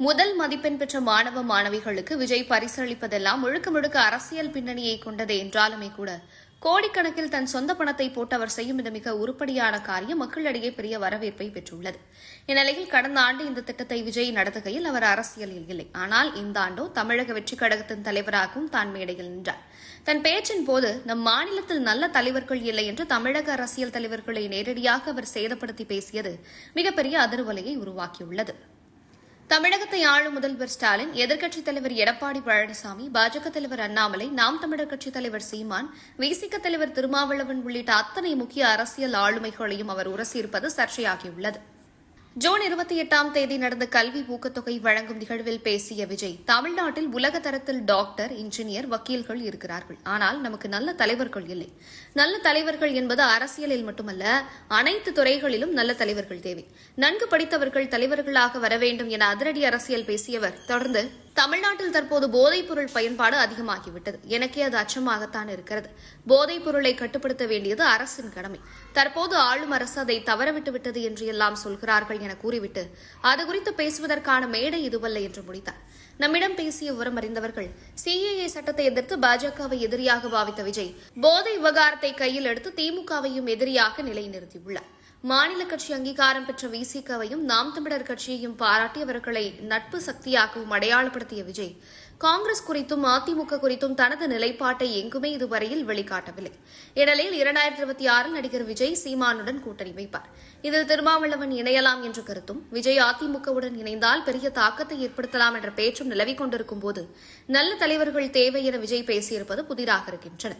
முதல் மதிப்பெண் பெற்ற மாணவ மாணவிகளுக்கு விஜய் பரிசளிப்பதெல்லாம் முழுக்க முழுக்க அரசியல் பின்னணியை கொண்டது என்றாலுமே கூட கோடிக்கணக்கில் தன் சொந்த பணத்தை போட்டு அவர் செய்யும் இந்த மிக உருப்படியான காரியம் மக்களிடையே பெரிய வரவேற்பை பெற்றுள்ளது. இந்நிலையில் கடந்த ஆண்டு இந்த திட்டத்தை விஜய் நடத்துகையில் அவர் அரசியலில் இல்லை. ஆனால் இந்த ஆண்டோ தமிழக வெற்றிக் கழகத்தின் தலைவராகவும் தான் மேடையில் நின்றார். தன் பேச்சின் போது நம் மாநிலத்தில் நல்ல தலைவர்கள் இல்லை என்று தமிழக அரசியல் தலைவர்களை நேரடியாக அவர் சேதப்படுத்தி பேசியது மிகப்பெரிய அதிர்வலையை உருவாக்கியுள்ளது. தமிழகத்தை ஆளும் முதல்வர் ஸ்டாலின் எதிர்க்கட்சித் தலைவர் எடப்பாடி பழனிசாமி பாஜக தலைவர் அண்ணாமலை நாம் தமிழர் கட்சித் தலைவர் சீமான் விசிக தலைவர் திருமாவளவன் உள்ளிட்ட அத்தனை முக்கிய அரசியல் ஆளுமைகளையும் அவர் உரசியிருப்பது சர்ச்சையாகியுள்ளது. ஜூன் இருபத்தி எட்டாம் தேதி நடந்த கல்வி ஊக்கத்தொகை வழங்கும் நிகழ்வில் பேசிய விஜய் தமிழ்நாட்டில் உலக தரத்தில் டாக்டர் இன்ஜினியர் வக்கீல்கள் இருக்கிறார்கள். ஆனால் நமக்கு நல்ல தலைவர்கள் இல்லை. நல்ல தலைவர்கள் என்பது அரசியலில் மட்டுமல்ல அனைத்து துறைகளிலும் நல்ல தலைவர்கள் தேவை. நன்கு படித்தவர்கள் தலைவர்களாக வர வேண்டும் என அதிரடி அரசியல் பேசியவர் தொடர்ந்து தமிழ்நாட்டில் தற்போது போதைப் பொருள் பயன்பாடு அதிகமாகிவிட்டது. எனக்கே அது அச்சமாகத்தான் இருக்கிறது. போதைப் பொருளை கட்டுப்படுத்த வேண்டியது அரசின் கடமை. தற்போது ஆளும் அரசு அதை தவறவிட்டு விட்டது என்று எல்லாம் சொல்கிறார்கள் என கூறிவிட்டு அது குறித்து பேசுவதற்கான மேடை இதுவல்ல என்று முடித்தார். நம்மிடம் பேசிய விவரம் அறிந்தவர்கள் சிஏஏ சட்டத்தை எதிர்த்து பாஜகவை எதிரியாக பாவித்த விஜய் போதை விவகாரத்தை கையில் எடுத்து திமுகவையும் எதிரியாக நிலைநிறுத்தியுள்ளார். மாநில கட்சி அங்கீகாரம் பெற்ற விசிகவையும் நாம் தமிழர் கட்சியையும் பாராட்டி அவர்களை நட்பு சக்தியாகவும் அடையாளப்படுத்திய விஜய். காங்கிரஸ் குறித்தும் அதிமுக குறித்தும் தனது நிலைப்பாட்டை எங்குமே இதுவரையில் வெளிக்காட்டவில்லை. இந்நிலையில் இரண்டாயிரத்தி இருபத்தி ஆறில் நடிகர் விஜய் சீமானுடன் கூட்டணி வைப்பார். இதில் திருமாவளவன் இணையலாம் என்ற கருத்தும் விஜய் அதிமுகவுடன் இணைந்தால் பெரிய தாக்கத்தை ஏற்படுத்தலாம் என்ற பேச்சும் நிலவிக் கொண்டிருக்கும் போது நல்ல தலைவர்கள் தேவை என விஜய் பேசியிருப்பது புதிதாக இருக்கின்றன.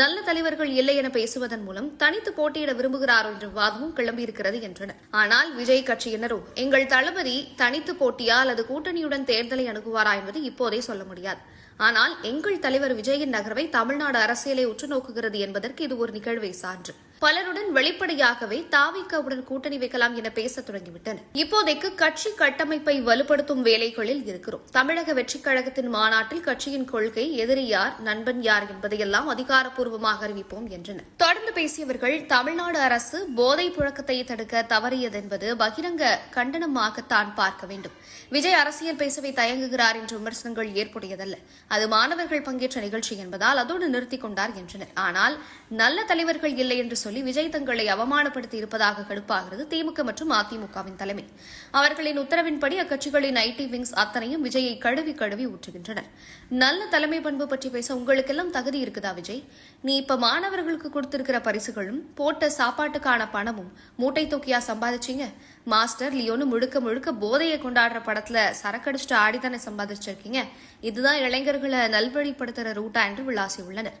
நல்ல தலைவர்கள் இல்லை என பேசுவதன் மூலம் தனித்து போட்டியிட விரும்புகிறாரோ என்ற வாதமும் கிளம்பியிருக்கிறது என்றனர் ஆனால் விஜய் கட்சியினரோ எங்கள் தளபதி தனித்து போட்டியா அல்லது கூட்டணியுடன் தேர்தலை அணுகுவாரா என்பது இப்போதே சொல்ல சொல்ல முடியாது. ஆனால் எங்கள் தலைவர் விஜயின் நகர்வை தமிழ்நாடு அரசியலை உற்று நோக்குகிறது என்பதற்கு இது ஒரு நிகழ்வை சான்று. பலருடன் வெளிப்படையாகவே தாவிக்கவுடன் கூட்டணி வைக்கலாம் என பேச தொடங்கிவிட்டனர். இப்போதைக்கு கட்சி கட்டமைப்பை வலுப்படுத்தும் வேலைகளில் இருக்கிறோம். தமிழக வெற்றிக் கழகத்தின் மாநாட்டில் கட்சியின் கொள்கை எதிரி யார் நண்பன் யார் என்பதையெல்லாம் அதிகாரப்பூர்வமாக அறிவிப்போம் என்றனர். தொடர்ந்து பேசியவர்கள் தமிழ்நாடு அரசு போதை புழக்கத்தை தடுக்க தவறியதென்பது பகிரங்க கண்டனமாகத்தான் பார்க்க வேண்டும். விஜய் அரசியல் பேசவே தயங்குகிறார் என்ற விமர்சனங்கள் ஏற்புடையதல்ல. அது மாணவர்கள் பங்கேற்ற நிகழ்ச்சி என்பதால் அதோடு நிறுத்திக் கொண்டார் என்றனர். ஆனால் நல்ல தலைவர்கள் இல்லை என்று சொல்லி விஜய் தங்களை அவமானப்படுத்தி இருப்பதாக கடுப்பாகிறது திமுக மற்றும் அதிமுகவின் தலைமை. அவர்களின் உத்தரவின்படி அக்கட்சிகளின் ஐடி விங்ஸ் அத்தனையும் விஜயை கழுவி கழுவி ஊற்றுகின்றனர். நல்ல தலைமை பண்பு பற்றி பேச உங்களுக்கெல்லாம் தகுதி இருக்குதா விஜய்? நீ இப்ப மாணவர்களுக்கு கொடுத்திருக்கிற பரிசுகளும் போட்ட சாப்பாட்டுக்கான பணமும் மூட்டை தூக்கியா சம்பாதிச்சீங்க? மாஸ்டர் லியோன்னு முழுக்க முழுக்க போதையை கொண்டாடுற படத்துல சரக்கடிச்சுட்டு ஆடித்தானே சம்பாதிச்சிருக்கீங்க. இதுதான் இளைஞர்களை நல்வழிப்படுத்துற ரூட்டா என்று விளாசியுள்ளனர்.